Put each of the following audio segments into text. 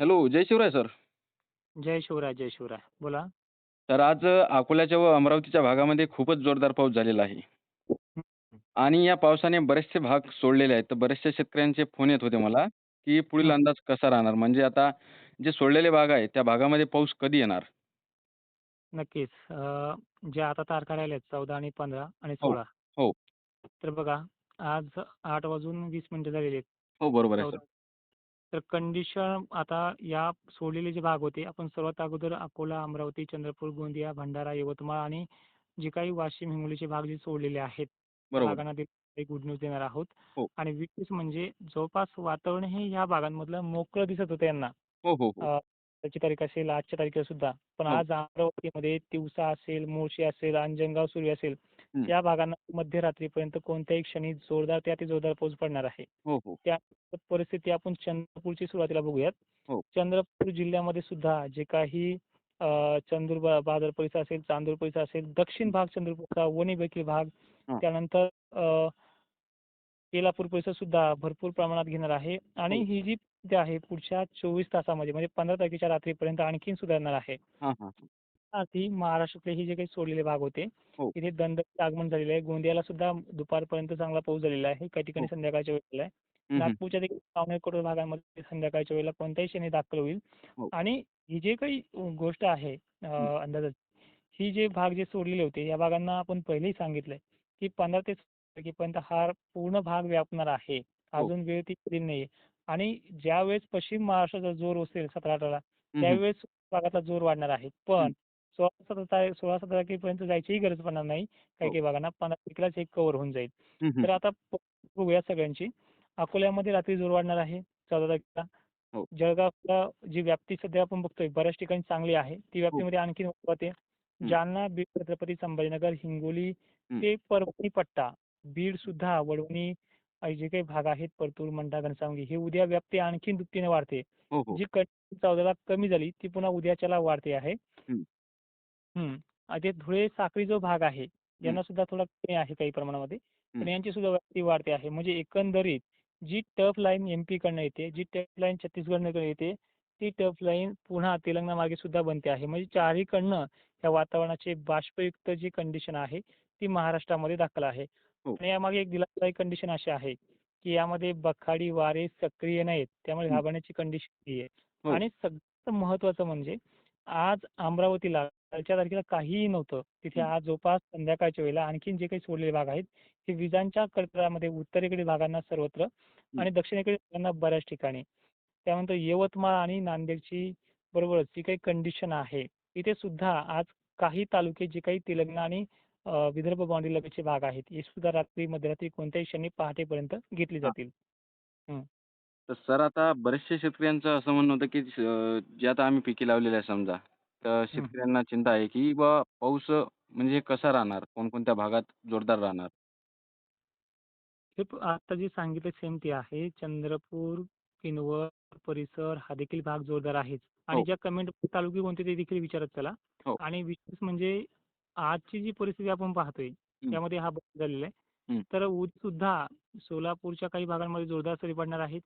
Hello, जय Shivray sir. जय शिवराय, जय शिवराय. बोला. तर आज अकोल्याच्या व अमरावतीच्या भागामध्ये खूपच जोरदार पाऊस झालेला आहे. आणि या पावसाने बरेचसे भाग सोडलेले आहेत. तर बरेचशा शेतकऱ्यांचे फोन येत होते मला, की पुढील. अंदाज कसा राहणार? म्हणजे आता जे सोडलेले भाग आहेत, त्या भागामध्ये पाऊस कधी येणार? नक्कीच. ज्या आता तारखा राहिल्यात 14 आणि 15 आणि हो, 16 हो. तर बघा आज 8 वाजून 20 मिनिटं झालेली आहेत. हो, बरोबर आहे सर. 14 तर कंडिशन आता या सोडलेले जे भाग होते, आपण सर्वात अगोदर अकोला, अमरावती, चंद्रपूर, गोंदिया, भंडारा, यवतमाळ आणि जे काही वाशिम, हिंगोलीचे भाग जे सोडलेले आहेत, त्या बरोबर. भागांना देखील गुड न्यूज देणार आहोत. हो. आणि विशेष म्हणजे जवळपास वातावरण हे ह्या भागांमधलं मोकळं दिसत होतं यांना. हो, हो, हो. अ, त्याची तारीख असेल आजच्या तारखेला सुद्धा. पण हो. आज अमरावतीमध्ये तिवसा असेल, मुळशी असेल, अंजनगाव, सुर्वी असेल, हं. या भागांना मध्यरात्रीपर्यंत कोणत्याही क्षणी जोरदार ते अतिजोरदार पाऊस पडणार आहे. हो, हो. त्या परिस्थिती आपण चंद्रपूरची सुरुवातीला बघूयात. हो. चंद्रपूर जिल्ह्यामध्ये सुद्धा जे काही चंदूर बाजार परिसर असेल, चांदूर परिसर असेल, दक्षिण भाग चंद्रपूरचा, वणी देखील भाग. त्यानंतर केलापूर परिसर सुद्धा भरपूर प्रमाणात घेणार आहे आणि हो. जी आहे पुढच्या 24 तासामध्ये म्हणजे 15 तारखेच्या रात्रीपर्यंत आणखीन सुधारणार आहे. आधी महाराष्ट्रातले हे जे काही सोडलेले भाग होते, हो. तिथे दमदार आगमन झालेलं आहे. गोंदियाला सुद्धा दुपारपर्यंत चांगला पाऊस झालेला आहे. काही ठिकाणी हो. संध्याकाळच्या वेळेला आहे. हं, हं. नागपूरच्या देखील भागांमध्ये संध्याकाळच्या वेळेला कोणत्याही क्षणी दाखल होईल. हो. आणि ही जी काही गोष्ट आहे अ, हं. अंदाजाची, ही जे भाग जे सोडलेले होते, या भागांना आपण पहिलेही सांगितलंय, की 15 ते 16 तारखेपर्यंत हा पूर्ण भाग व्यापणार आहे. हो. अजून वेळ ती दिलेली नाहीये. आणि ज्यावेळेस पश्चिम महाराष्ट्राचा जोर ओसरेल 17-18ला हं, हं. त्यावेळेस भागाचा जोर वाढणार आहे. हं. पण 16-17 तारीख 16-17 तारखेपर्यंत जायचीही गरज पडणार नाही. काही हो. काही भागांना 15 तारखेलाच हे कव्हर होऊन जाईल. हं, हं. तर आता बघूया सगळ्यांची. अकोल्यामध्ये रात्री जोर वाढणार आहे 14 तारखेला. हो. जळगावला जी व्याप्ती सध्या आपण बघतोय बऱ्याच ठिकाणी चांगली आहे. ती हो. व्याप्तीमध्ये आणखीन वाढते. हं. जालना, बीड, छत्रपती संभाजीनगर, हिंगोली हं. ते परभणी पट्टा, बीड सुद्धा, वडवणी जे काही भाग आहेत, परतूर, मंठा, घनसावंगी हे उद्या व्याप्ती आणखीन दुपटीने वाढते. हो, हो. जी 14ला कमी झाली, ती पुन्हा उद्याच्याला वाढते आहे. ते धुळे, साक्री जो भाग आहे. यांना सुद्धा थोडा कमी आहे काही प्रमाणामध्ये. पण. यांची सुद्धा व्याप्ती वाढते आहे. म्हणजे एकंदरीत जी टफ लाईन एमपीकडनं येते, जी टफ लाईन छत्तीसगडकडनं येते, ती टफ लाईन पुन्हा तेलंगणा मार्गे सुद्धा बनते आहे. म्हणजे चारहीकडनं या वातावरणाचे बाष्पयुक्त जी कंडिशन आहे, ती महाराष्ट्रामध्ये दाखल आहे. हो. आणि यामागे एक दिलासादायक कंडिशन अशी आहे, की यामध्ये बखाडी वारे सक्रिय नाहीत. त्यामुळे. घाबरण्याची कंडिशन नाहीये. हो. आणि सगळ्यात महत्त्वाचं म्हणजे आज अमरावतीला कालच्या तारखेला काहीही नव्हतं. तिथे. आज जवळपास संध्याकाळच्या वेळेला आणखीन जे काही सोडलेले भाग आहेत, हे विजांच्या कडकडाटामध्ये उत्तरेकडील भागांना सर्वत्र. आणि दक्षिणेकडील भागांना बऱ्याच ठिकाणी. त्यानंतर यवतमाळ आणि नांदेडची बरोबरच जी काही कंडिशन आहे, इथे सुद्धा आज काही तालुके जे काही तेलंगणा आणि विदर्भ बाउंड्री लगतचे भाग आहेत, हे सुद्धा रात्री, मध्यरात्री कोणत्याही क्षणी पहाटेपर्यंत घेतली. जातील. तर सर आता बरेचशा शेतकऱ्यांचं असं म्हणणं होतं, की जे आता आम्ही पिके लावलेली आहे समजा, तर हं. शेतकऱ्यांना चिंता आहे, की बुवा पाऊस म्हणजे कसा राहणार? कोणकोणत्या भागात जोरदार राहणार? हे प आता जे सांगितलं सेम ते आहे. चंद्रपूर, किनवट परिसर हा देखील भाग जोरदार आहेच. आणि हो. ज्या कमेंट तालुके कोणते ते देखील विचारत चला. हो. आणि विशेष म्हणजे आजची जी परिस्थिती आपण पाहतोय, हं. त्यामध्ये हा बदल झालेला आहे. हं. तर उद्यासुद्धा सोलापूरच्या काही भागांमध्ये जोरदार सरी पडणार आहेत.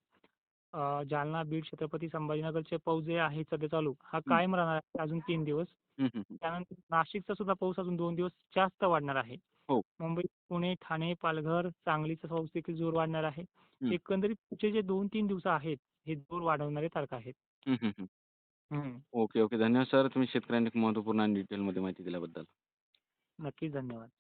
जालना, बीड, छत्रपती संभाजीनगरचे पाऊस जे आहे सध्या चालू, हा. कायम राहणार आहे अजून 3 दिवस. त्यानंतर नाशिकचा सुद्धा पाऊस अजून 2 दिवस जास्त वाढणार आहे. हो. मुंबई, पुणे, ठाणे, पालघर, सांगलीचा पाऊस देखील जोर वाढणार आहे. एकंदरीत पुढचे जे 2-3 दिवस आहेत, हे जोर वाढवणारे तारखा आहेत. Okay, okay. धन्यवाद सर. तुम्ही शेतकऱ्यांना महत्त्वपूर्ण आणि डिटेलमध्ये माहिती दिल्याबद्दल. नक्कीच धन्यवाद.